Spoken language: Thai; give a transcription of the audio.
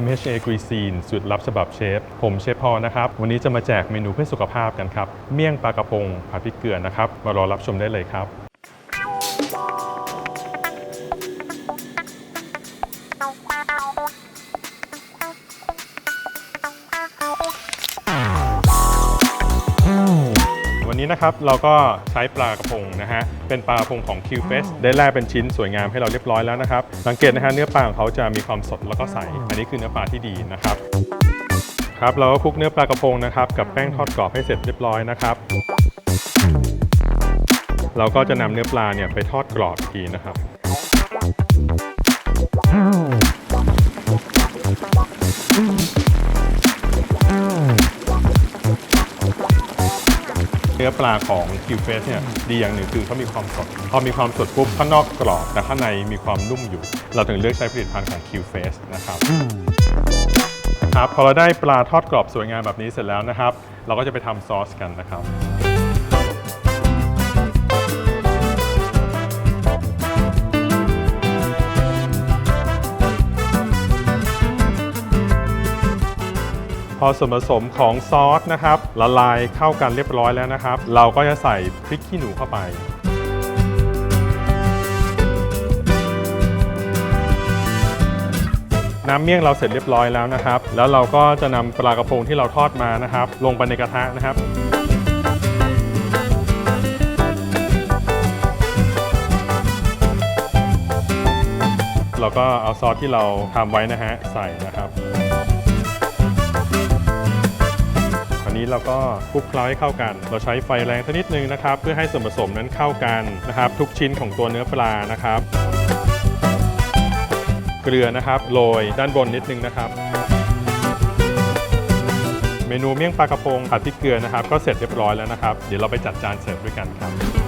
MHA Cuisine สุดลับฉบับเชฟ ผมเชฟพอนะครับ วันนี้จะมาแจกเมนูเพื่อสุขภาพกันครับ เมี่ยงปลากระพงผัดพริกเกลือนะครับ มารอรับชมได้เลยครับ วันนี้นะครับเราก็ใช้ปลากระพงนะฮะเป็นปลากระพงของ Q f e s ได้แล่เป็นชิ้นสวยงามให้เราเรียบร้อยแล้วนะครับสังเกตนะฮะเนื้อปลาของเขาจะมีความสดแล้วก็ใส อันนี้คือเนื้อปลาที่ดีนะครับครับเราก็คลุกเนื้อปลากระพงนะครับกับแป้งทอดกรอบให้เสร็จเรียบร้อยนะครับเราก็จะนำเนื้อปลาเนี่ยไปทอดกรอบอีกทีนะครับ นื้อปลาของคิวเฟสเนี่ยดีอย่างหนึ่งคือเขามีความสด พอมีความสดปุ๊บข้างนอกกรอบแต่ข้างในมีความนุ่มอยู่ เราถึงเลือกใช้ผลิตภัณฑ์ของ Q f a c e นะครับครับพอเราได้ปลาทอดกรอบสวยงามแบบนี้เสร็จแล้วนะครับ เราก็จะไปทำซอสกันนะครับ อส่วนผสมของซอสนะครับละลายเข้ากันเรียบร้อยแล้วนะครับ เราก็จะใส่พริกขี้หนูเข้าไปน้ำเมี่ยงเราเสร็จเรียบร้อยแล้วนะครับ แล้วเราก็จะนำปลากระพงที่เราทอดมานะครับ ลงไปในกระทะนะครับ เราก็เอาซอสที่เราทำไว้นะฮะใส่นะครับ เราก็คลุกเคล้าให้เข้ากัน เราใช้ไฟแรงสักนิดนึงนะครับ เพื่อให้ส่วนผสมนั้นเข้ากันนะครับ ทุกชิ้นของตัวเนื้อปลานะครับ เกลือนะครับโรยด้านบนนิดนึงนะครับ เมนูเมี่ยงปลากระพงผัดพริกเกลือนะครับ ก็เสร็จเรียบร้อยแล้วนะครับ เดี๋ยวเราไปจัดจานเสิร์ฟด้วยกันครับ